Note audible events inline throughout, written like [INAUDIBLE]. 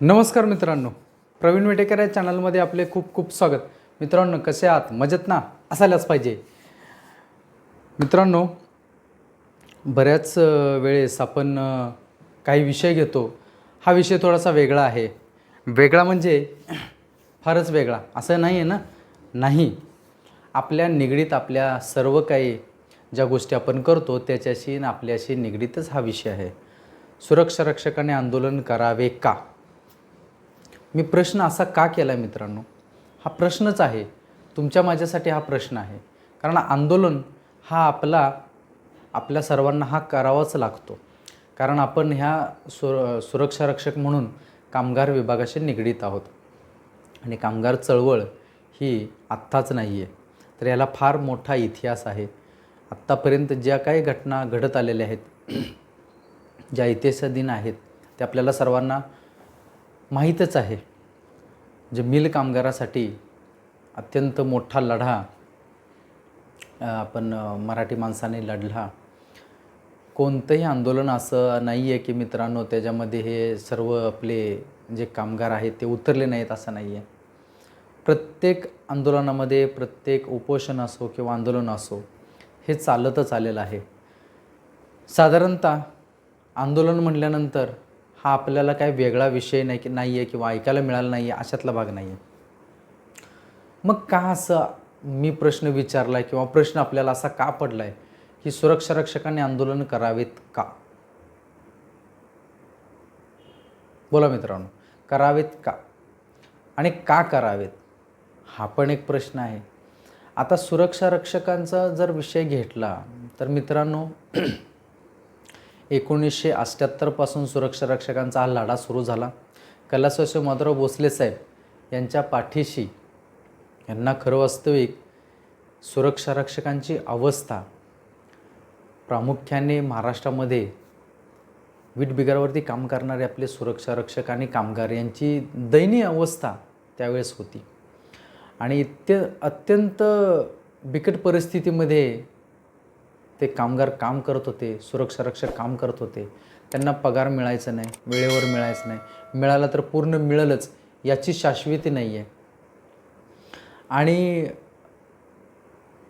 नमस्कार मित्रांनो. प्रवीण वेटेकर या चॅनलमध्ये आपले खूप खूप स्वागत. मित्रांनो कसे आहात? मजेत ना? असायलाच पाहिजे. मित्रांनो बऱ्याच वेळेस आपण काही विषय घेतो. हा विषय थोडासा वेगळा आहे. वेगळा म्हणजे फारच वेगळा. असं नाही आहे ना? नाही. आपल्या निगडीत आपल्या सर्व काही ज्या गोष्टी आपण करतो त्याच्याशी आणि आपल्याशी निगडीतच हा विषय आहे. सुरक्षा रक्षकाने आंदोलन करावे का? मी प्रश्न असा का केला आहे मित्रांनो? हा प्रश्नच आहे. तुमच्या माझ्यासाठी हा प्रश्न आहे. कारण आंदोलन हा आपला आपल्या सर्वांना हा करावाच लागतो. कारण आपण ह्या सुर सुरक्षा रक्षक म्हणून कामगार विभागाशी निगडीत आहोत. आणि कामगार चळवळ ही आत्ताच नाही आहे तर याला फार मोठा इतिहास आहे. आत्तापर्यंत ज्या काही घटना घडत आलेल्या आहेत ज्या इतिहासाधीन आहेत ते आपल्याला सर्वांना माहीतच आहे जे मिल कामगारासाठी अत्यंत मोठा लढा आपण मराठी माणसाने लढला. कोणतंही आंदोलन असं नाही आहे की मित्रांनो त्याच्यामध्ये हे सर्व आपले जे कामगार आहेत ते उतरले नाहीत असं नाही आहे प्रत्येक आंदोलनामध्ये प्रत्येक उपोषण असो किंवा आंदोलन असो हे चालतच आलेलं आहे. साधारणतः आंदोलन म्हटल्यानंतर हा आपल्याला काही वेगळा विषय नाही की नाही आहे किंवा ऐकायला मिळाला नाही आहे अशातला भाग नाही आहे मग का असं मी प्रश्न विचारला आहे किंवा प्रश्न आपल्याला असा का पडला आहे की सुरक्षा रक्षकांनी आंदोलन करावेत का? बोला मित्रांनो करावेत का? आणि का करावेत? हा पण एक प्रश्न आहे. आता सुरक्षा रक्षकांचा जर विषय घेतला तर मित्रांनो एकोणीसशे अठ्ठ्याहत्तरपासून सुरक्षा रक्षकांचा हा लढा सुरू झाला. कैलासवासी माधुराव भोसले साहेब यांच्या पाठीशी यांना खरं वास्तविक सुरक्षा रक्षकांची अवस्था प्रामुख्याने महाराष्ट्रामध्ये वीटबिगारवरती काम करणारे आपले सुरक्षा रक्षक आणि कामगार यांची दयनीय अवस्था त्यावेळेस होती. आणि इत्य अत्यंत बिकट परिस्थितीमध्ये ते कामगार काम करत होते सुरक्षा रक्षक काम करत होते. त्यांना पगार मिळायचा नाही वेळेवर मिळायचं नाही. मिळाला तर पूर्ण मिळेलच याची शाश्वती नाही आहे आणि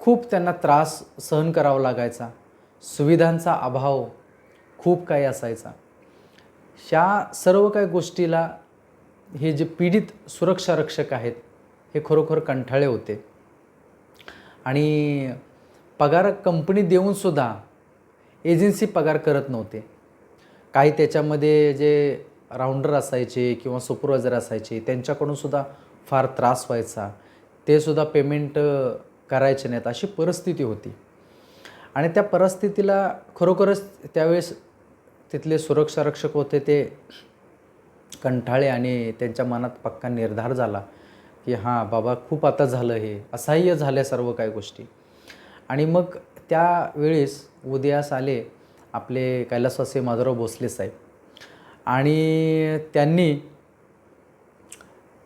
खूप त्यांना त्रास सहन करावा लागायचा. सुविधांचा अभाव खूप काही असायचा. ह्या सर्व काही गोष्टीला हे जे पीडित सुरक्षा रक्षक आहेत हे खरोखर कंठाळे होते. आणि पगार कंपनी देऊनसुद्धा एजन्सी पगार करत नव्हते. काही त्याच्यामध्ये जे राऊंडर असायचे किंवा सुपरवायझर असायचे त्यांच्याकडूनसुद्धा फार त्रास व्हायचा. ते सुद्धा पेमेंट करायचे नाहीत अशी परिस्थिती होती. आणि त्या परिस्थितीला खरोखरच त्यावेळेस तिथले सुरक्षा रक्षक होते ते कंठाळे आणि त्यांच्या मनात पक्का निर्धार झाला की हां बाबा खूप आता झालं हे. असह्य झाल्या सर्व काही गोष्टी. आणि मग त्यावेळेस उदयास आले आपले कैलासवासी माधवराव भोसले साहेब आणि त्यांनी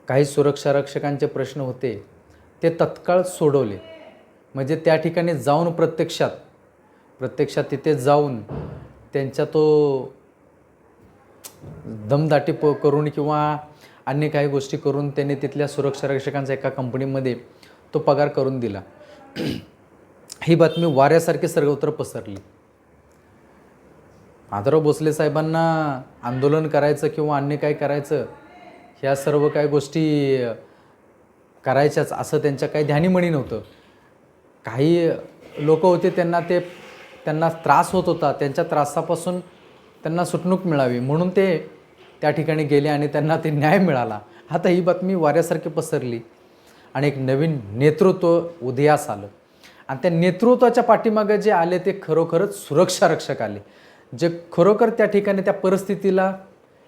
काही सुरक्षा रक्षकांचे प्रश्न होते ते तत्काळ सोडवले. म्हणजे त्या ठिकाणी जाऊन प्रत्यक्षात प्रत्यक्षात तिथे जाऊन त्यांच्या तो दमदाटी प करून किंवा अन्य काही गोष्टी करून त्यांनी तिथल्या सुरक्षारक्षकांचा एका कंपनीमध्ये तो पगार करून दिला. ही बातमी वाऱ्यासारखी सर्वत्र पसरली. माधवराव भोसले साहेबांना आंदोलन करायचं किंवा अन्य काय करायचं ह्या सर्व काही गोष्टी करायच्याच असं त्यांच्या काही ध्यानीमणी नव्हतं. काही लोक होते त्यांना ते त्यांना त्रास होत होता त्यांच्या त्रासापासून त्यांना सुटणूक मिळावी म्हणून ते त्या ठिकाणी गेले आणि त्यांना ते न्याय मिळाला. आता ही बातमी वाऱ्यासारखी पसरली आणि एक नवीन नेतृत्व उदयास आलं. आणि त्या नेतृत्वाच्या पाठीमागे जे आले ते खरोखरच सुरक्षा रक्षक आले. जे खरोखर त्या ठिकाणी त्या परिस्थितीला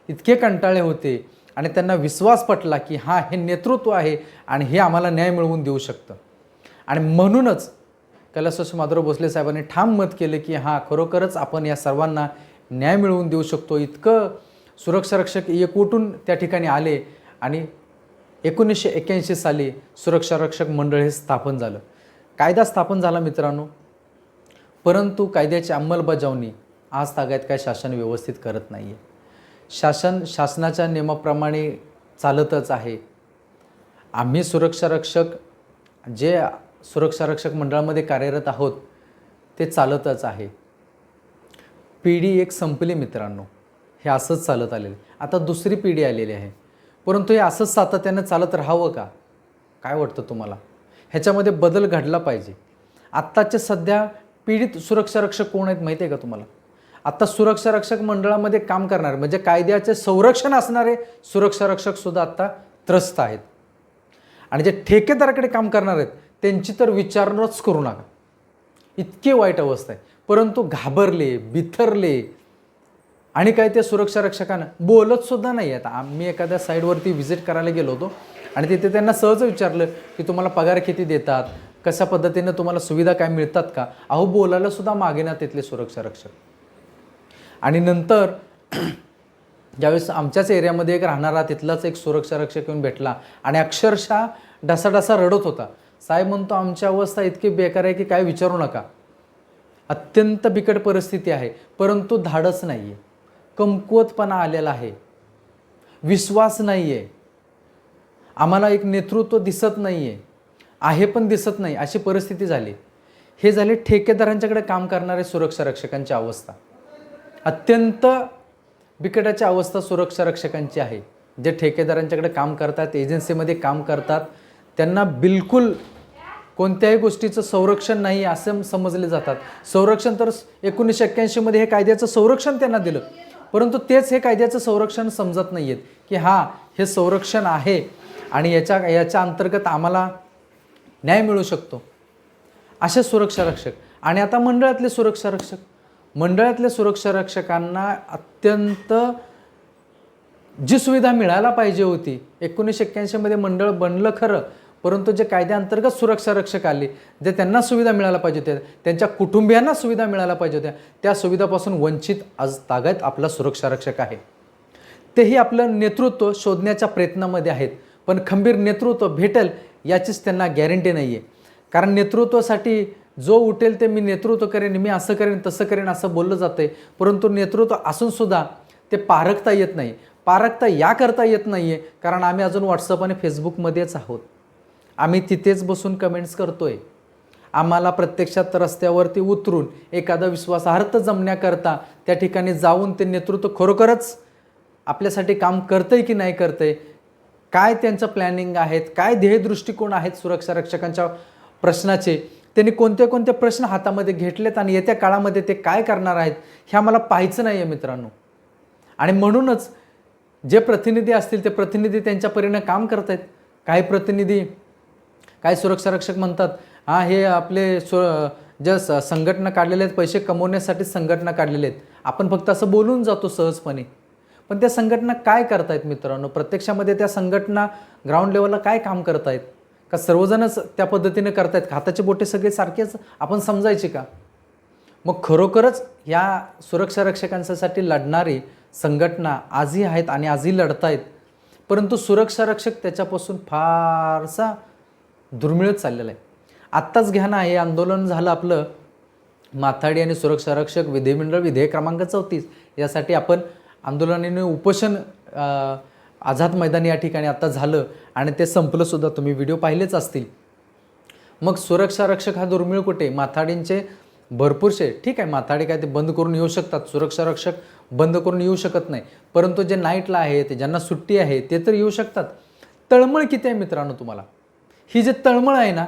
इतके कंटाळे होते आणि त्यांना विश्वास पटला की हां हे नेतृत्व आहे आणि हे आम्हाला न्याय मिळवून देऊ शकतं. आणि म्हणूनच कैलासवासी माधवराव भोसले साहेबांनी ठाम मत केले की हां खरोखरच आपण या सर्वांना न्याय मिळवून देऊ शकतो. इतकं सुरक्षा रक्षक एकवटून त्या ठिकाणी आले आणि एकोणीसशे एक्क्याऐंशी साली सुरक्षा रक्षक मंडळ हे स्थापन झालं. कायदा स्थापन झाला मित्रांनो. परंतु कायद्याची अंमलबजावणी आज तागायत काय शासन व्यवस्थित करत नाही आहे शासन शासनाच्या नियमाप्रमाणे चालतच आहे. आम्ही सुरक्षा रक्षक जे सुरक्षा रक्षक मंडळामध्ये कार्यरत आहोत ते चालतच आहे. पिढी एक संपली मित्रांनो. हे असंच चालत आलेलं आहे. आता दुसरी पिढी आलेली आहे. परंतु हे असंच सातत्यानं चालत राहावं का? काय वाटतं तुम्हाला? ह्याच्यामध्ये बदल घडला पाहिजे. आत्ताचे सध्या पीडित सुरक्षा रक्षक कोण आहेत माहिती आहे का तुम्हाला? आत्ता सुरक्षा रक्षक मंडळामध्ये काम करणारे म्हणजे कायद्याचे संरक्षण असणारे सुरक्षा रक्षक सुद्धा आत्ता त्रस्त आहेत. आणि जे ठेकेदाराकडे काम करणार आहेत त्यांची तर विचारणच करू नका. इतकी वाईट अवस्था आहे. परंतु घाबरले बिथरले आणि काय ते सुरक्षा रक्षकांना बोलतसुद्धा नाही आता आम्ही एखाद्या साईडवरती व्हिजिट करायला गेलो होतो. आणि तिथे त्यांना सहज विचारलं की तुम्हाला पगार किती देतात? कशा पद्धतीनं तुम्हाला सुविधा काय मिळतात का? अहो बोलायला सुद्धा मागे ना तिथले सुरक्षा रक्षक. आणि नंतर [CLEARS THROAT] ज्यावेळेस आमच्याच एरियामध्ये एक राहणारा तिथलाच एक सुरक्षा रक्षक येऊन भेटला आणि अक्षरशः ढसाढसा रडत होता. साहेब म्हणतो आमची अवस्था इतकी बेकार आहे की काय विचारू नका. अत्यंत बिकट परिस्थिती आहे परंतु धाडस नाही आहे कमकुवतपणा आलेला आहे. विश्वास नाही आहे आम्हाला एक नेतृत्व दिसत नाही आहे आहे पण दिसत नाही. अशी परिस्थिती झाली. हे झाले ठेकेदारांच्याकडे काम करणारे सुरक्षा रक्षकांची अवस्था. अत्यंत बिकटाची अवस्था सुरक्षा रक्षकांची आहे. जे ठेकेदारांच्याकडे काम करतात एजन्सीमध्ये काम करतात त्यांना बिलकुल कोणत्याही गोष्टीचं संरक्षण नाही असं समजले जातात. संरक्षण तर एकोणीसशे एक्क्याऐंशीमध्ये हे कायद्याचं संरक्षण त्यांना दिलं. परंतु तेच हे कायद्याचं संरक्षण समजत नाही आहेत की हां हे संरक्षण आहे. आणि याच्या याच्या अंतर्गत आम्हाला न्याय मिळू शकतो. असे सुरक्षा रक्षक. आणि आता मंडळातले सुरक्षा रक्षक. मंडळातल्या सुरक्षा रक्षकांना अत्यंत जी सुविधा मिळायला पाहिजे होती एकोणीसशे एक्क्याऐंशीमध्ये मंडळ बनलं खरं परंतु जे कायद्याअंतर्गत सुरक्षा रक्षक आले जे त्यांना सुविधा मिळायला पाहिजे होत्या त्यांच्या कुटुंबियांना सुविधा मिळायला पाहिजे होत्या त्या सुविधापासून वंचित आज तागायत आपला सुरक्षा रक्षक आहे. तेही आपलं नेतृत्व शोधण्याच्या प्रयत्नामध्ये आहेत. पण खंबीर नेतृत्व भेटेल याचीच त्यांना गॅरंटी नाही आहे कारण नेतृत्वासाठी जो उठेल ते मी नेतृत्व करेन मी असं करेन तसं करेन असं बोललं जातं आहे परंतु नेतृत्व असूनसुद्धा ते पारखता येत नाही. पारखता या करता येत नाही आहे कारण आम्ही अजून व्हॉट्सअप आणि फेसबुकमध्येच आहोत. आम्ही तिथेच बसून कमेंट्स करतो आहे आम्हाला प्रत्यक्षात रस्त्यावरती उतरून एखादा विश्वासार्थ जमण्याकरता त्या ठिकाणी जाऊन ते नेतृत्व खरोखरच आपल्यासाठी काम करतंय की नाही करतंय काय त्यांचं प्लॅनिंग आहेत? काय ध्येय दृष्टिकोन आहेत सुरक्षा रक्षकांच्या प्रश्नाचे? त्यांनी कोणते कोणते प्रश्न हातामध्ये घेतलेत आणि येत्या काळामध्ये ते काय करणार आहेत हे आम्हाला पाहायचं नाही आहे मित्रांनो. आणि म्हणूनच जे प्रतिनिधी असतील ते प्रतिनिधी त्यांच्या परीने काम करत आहेत काही प्रतिनिधी काही सुरक्षा रक्षक म्हणतात हां हे आपले सु ज्या स संघटना काढलेल्या आहेत पैसे कमवण्यासाठी संघटना काढलेले आहेत. आपण फक्त असं बोलून जातो सहजपणे. पण त्या संघटना काय करतायत मित्रांनो? प्रत्यक्षामध्ये त्या संघटना ग्राउंड लेवलला काय काम करत आहेत का सर्वजणच त्या पद्धतीने करतायत? हाताचे बोटे सगळे सारखेच आपण समजायचे का? मग खरोखरच या सुरक्षा रक्षकांसाठी लढणारी संघटना आजही आहेत आणि आजही लढतायत. परंतु सुरक्षा रक्षक त्याच्यापासून फारसा दुर्मिळत चाललेला आहे. आत्ताच घ्या ना हे आंदोलन झालं आपलं. माथाडी आणि सुरक्षा रक्षक विधिमंडळ विधेयक क्रमांक चौतीस. यासाठी आपण आंदोलनाने उपोषण आझाद मैदान या ठिकाणी आता झालं आणि ते संपलंसुद्धा तुम्ही व्हिडिओ पाहिलेच असतील. मग सुरक्षा रक्षक हा दुर्मिळ कुठे? माथाडींचे भरपूरसे ठीक आहे माथाडी काय ते बंद करून येऊ शकतात. सुरक्षा रक्षक बंद करून येऊ शकत नाही. परंतु जे नाईटला आहेत ज्यांना सुट्टी आहे ते तर येऊ शकतात. तळमळ किती आहे मित्रांनो तुम्हाला? ही जे तळमळ आहे ना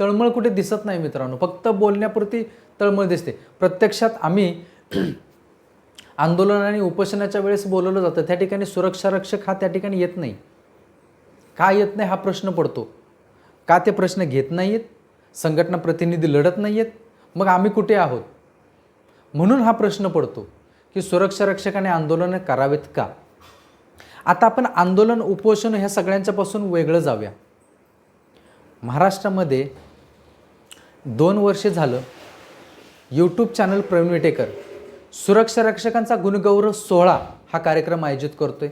तळमळ कुठे दिसत नाही मित्रांनो. फक्त बोलण्यापुरती तळमळ दिसते. प्रत्यक्षात आम्ही आंदोलन आणि उपोषणाच्या वेळेस बोलवलं जातं. त्या ठिकाणी सुरक्षा रक्षक हा त्या ठिकाणी येत नाही. का येत नाही हा प्रश्न पडतो. का ते प्रश्न घेत नाही आहेत संघटना प्रतिनिधी लढत नाही आहेत मग आम्ही कुठे आहोत? म्हणून हा प्रश्न पडतो की सुरक्षा रक्षकाने आंदोलनं करावेत का? आता आपण आंदोलन उपोषण ह्या सगळ्यांच्यापासून वेगळं जाऊया. महाराष्ट्रामध्ये दोन वर्षे झालं यूट्यूब चॅनल प्रवीण विटेकर सुरक्षा रक्षकांचा गुणगौरव सोहळा हा कार्यक्रम आयोजित करतोय.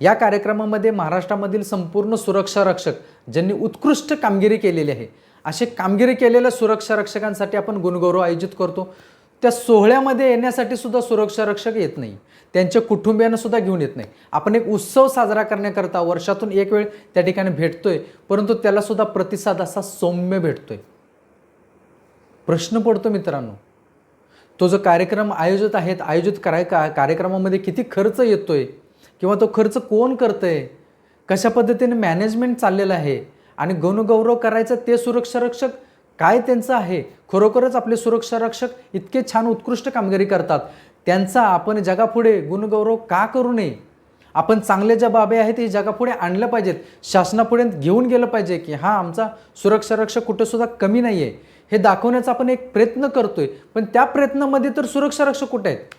या कार्यक्रमामध्ये महाराष्ट्रामधील संपूर्ण सुरक्षा रक्षक ज्यांनी उत्कृष्ट कामगिरी केलेली आहे असे कामगिरी केलेल्या सुरक्षा रक्षकांसाठी आपण गुणगौरव आयोजित करतो. त्या सोहळ्यामध्ये येण्यासाठी सुद्धा सुरक्षा रक्षक येत नाही. त्यांच्या कुटुंबियांना सुद्धा घेऊन येत नाही. आपण एक उत्सव साजरा करण्याकरता वर्षातून एक वेळ त्या ठिकाणी भेटतोय परंतु त्याला सुद्धा प्रतिसाद असा सौम्य भेटतोय. प्रश्न पडतो मित्रांनो तो जो कार्यक्रम आयोजित आहेत आयोजित कराय का कार्यक्रमामध्ये किती खर्च येतोय किंवा तो खर्च कोण करतंय कशा पद्धतीने मॅनेजमेंट चाललेलं आहे आणि गौरव करायचं ते सुरक्षा रक्षक काय त्यांचं आहे? खरोखरच आपले सुरक्षा रक्षक इतके छान उत्कृष्ट कामगिरी करतात. त्यांचा आपण जगापुढे गुणगौरव का करू नये? आपण चांगल्या ज्या बाबी आहेत हे जगापुढे आणलं पाहिजेत. शासनापुढे घेऊन गेलं पाहिजे की हा आमचा सुरक्षा रक्षक कुठेसुद्धा कमी नाही आहे हे दाखवण्याचा आपण एक प्रयत्न करतोय. पण त्या प्रयत्नामध्ये तर सुरक्षा रक्षक कुठे आहेत?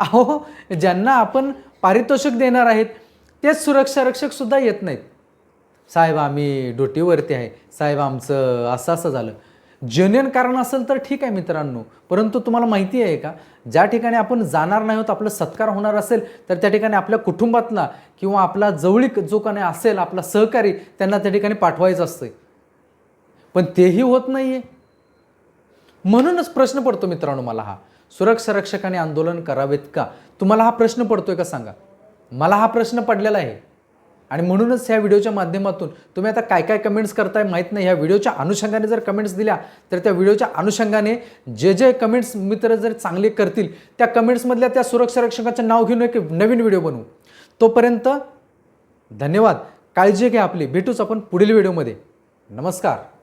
अहो ज्यांना आपण पारितोषिक देणार आहेत तेच सुरक्षा रक्षक सुद्धा येत नाहीत. साहेब आम्ही ड्युटीवरती आहे. साहेब आमचं असं असं झालं. जेन्युन कारण असेल तर ठीक आहे मित्रांनो. परंतु तुम्हाला माहिती आहे का ज्या ठिकाणी आपण जाणार नाही होत आपला सत्कार होणार असेल तर त्या ठिकाणी आपल्या कुटुंबातला किंवा आपला जवळीक जो काही असेल आपला सहकारी त्यांना त्या ठिकाणी पाठवायचं असतं पण तेही होत नाही आहे म्हणूनच प्रश्न पडतो मित्रांनो मला हा. सुरक्षा रक्षकाने आंदोलन करावेत का? तुम्हाला हा प्रश्न पडतोय का सांगा. मला हा प्रश्न पडलेला आहे. आणि म्हणूनच ह्या व्हिडिओच्या माध्यमातून तुम्ही आता काय काय कमेंट्स करताय माहीत नाही. ह्या व्हिडिओच्या अनुषंगाने जर कमेंट्स दिल्या तर त्या व्हिडिओच्या अनुषंगाने जे जे कमेंट्स मित्र जर चांगले करतील त्या कमेंट्समधल्या त्या सुरक्षा रक्षकाचं नाव घेऊन एक नवीन व्हिडिओ बनवू. तोपर्यंत धन्यवाद. काळजी घ्या आपली. भेटूच आपण पुढील व्हिडिओमध्ये. नमस्कार.